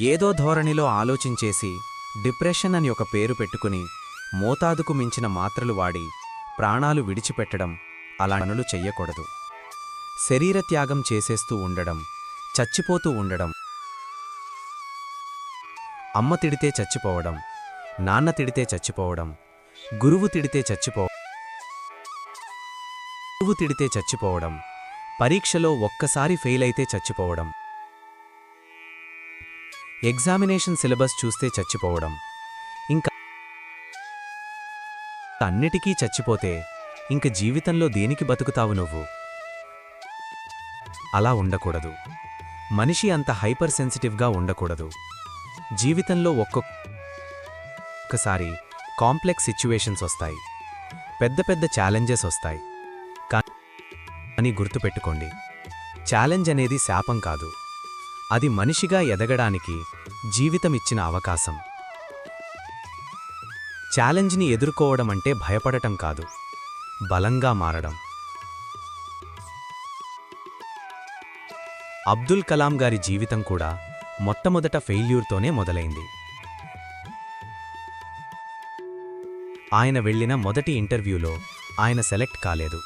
ఏదో ధోరణిలో ఆలోచించేసి డిప్రెషన్ అని ఒక పేరు పెట్టుకుని మోతాదుకు మించిన మాత్రలు వాడి ప్రాణాలు విడిచిపెట్టడం అలా పనులు చెయ్యకూడదు. శరీరత్యాగం చేసేస్తూ ఉండడం చచ్చిపోతూ ఉండడం అమ్మ తిడితే చచ్చిపోవడం నాన్న తిడితే చచ్చిపోవడం గురువు తిడితే చచ్చిపో గురువు తిడితే చచ్చిపోవడం పరీక్షలో ఒక్కసారి ఫెయిల్ అయితే చచ్చిపోవడం ఎగ్జామినేషన్ సిలబస్ చూస్తే చచ్చిపోవడం. ఇంకా అన్నిటికీ చచ్చిపోతే ఇంక జీవితంలో దేనికి బతుకుతావు నువ్వు? అలా ఉండకూడదు. మనిషి అంత హైపర్ సెన్సిటివ్గా ఉండకూడదు. జీవితంలో ఒక్కొక్కసారి కాంప్లెక్స్ సిచ్యువేషన్స్ వస్తాయి. పెద్ద పెద్ద ఛాలెంజెస్ వస్తాయి. కానీ గుర్తుపెట్టుకోండి. ఛాలెంజ్ అనేది శాపం కాదు. అది మనిషిగా ఎదగడానికి జీవితమిచ్చిన అవకాశం. ఛాలెంజ్ని ఎదుర్కోవడం అంటే భయపడటం కాదు బలంగా మారడం. అబ్దుల్ కలాం గారి జీవితం కూడా మొట్టమొదట ఫెయిల్యూర్తోనే మొదలైంది. ఆయన వెళ్ళిన మొదటి ఇంటర్వ్యూలో ఆయన సెలెక్ట్ కాలేదు.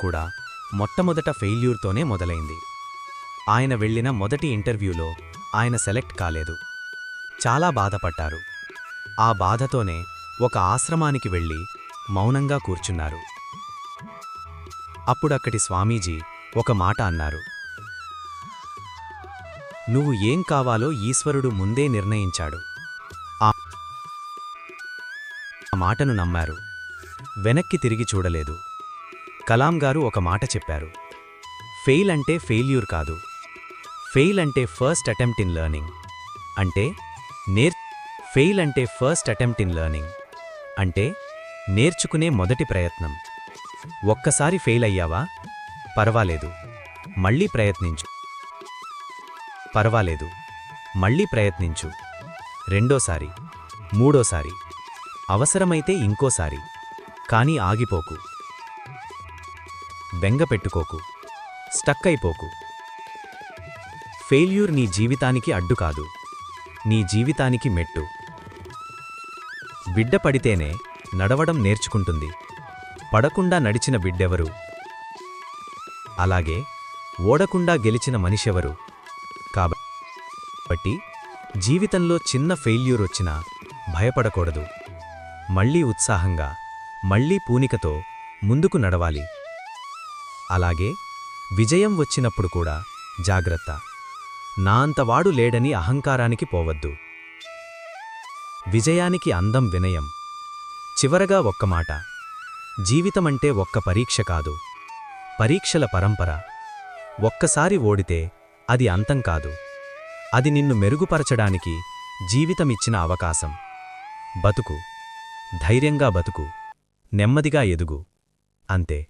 కూడా మొట్టమొదట ఫెయిల్యూర్తోనే మొదలైంది. ఆయన వెళ్ళిన మొదటి ఇంటర్వ్యూలో ఆయన సెలెక్ట్ కాలేదు. చాలా బాధపడ్డారు. ఆ బాధతోనే ఒక ఆశ్రమానికి వెళ్ళి మౌనంగా కూర్చున్నారు. అప్పుడక్కడి స్వామీజీ ఒక మాట అన్నారు. నువ్వు ఏం కావాలో ఈశ్వరుడు ముందే నిర్ణయించాడు. ఆ ఆ మాటను నమ్మారు. వెనక్కి తిరిగి చూడలేదు. కలాం గారు ఒక మాట చెప్పారు. ఫెయిల్ అంటే ఫెయిల్యూర్ కాదు. ఫెయిల్ అంటే ఫస్ట్ అటెంప్ట్ ఇన్ లెర్నింగ్. అంటే నేర్ ఫెయిల్ అంటే ఫస్ట్ అటెంప్ట్ ఇన్ లెర్నింగ్. అంటే నేర్చుకునే మొదటి ప్రయత్నం. ఒక్కసారి ఫెయిల్ అయ్యావా? పర్వాలేదు. మళ్ళీ ప్రయత్నించు. పర్వాలేదు. మళ్ళీ ప్రయత్నించు. రెండోసారి. మూడోసారి. అవసరమైతే ఇంకోసారి. కానీ ఆగిపోకు. బెంగ పెట్టుకోకు. స్టక్ అయిపోకు. ఫెయిల్యూర్ నీ జీవితానికి అడ్డు కాదు. నీ జీవితానికి మెట్టు. బిడ్డ పడితేనే నడవడం నేర్చుకుంటుంది. పడకుండా నడిచిన బిడ్డెవరు? అలాగే ఓడకుండా గెలిచిన మనిషెవరు? కాబట్టి జీవితంలో చిన్న ఫెయిల్యూర్ వచ్చినా భయపడకూడదు. మళ్ళీ ఉత్సాహంగా మళ్ళీ పూనికతో ముందుకు నడవాలి. అలాగే విజయం వచ్చినప్పుడు కూడా జాగ్రత్త. నా అంతవాడు లేడని అహంకారానికి పోవద్దు. విజయానికి అందం వినయం. చివరగా ఒక్క మాట. జీవితమంటే ఒక్క పరీక్ష కాదు. పరీక్షల పరంపర. ఒక్కసారి ఓడితే అది అంతం కాదు. అది నిన్ను మెరుగుపరచడానికి జీవితమిచ్చిన అవకాశం. బతుకు. ధైర్యంగా బతుకు. నెమ్మదిగా ఎదుగు. అంతే.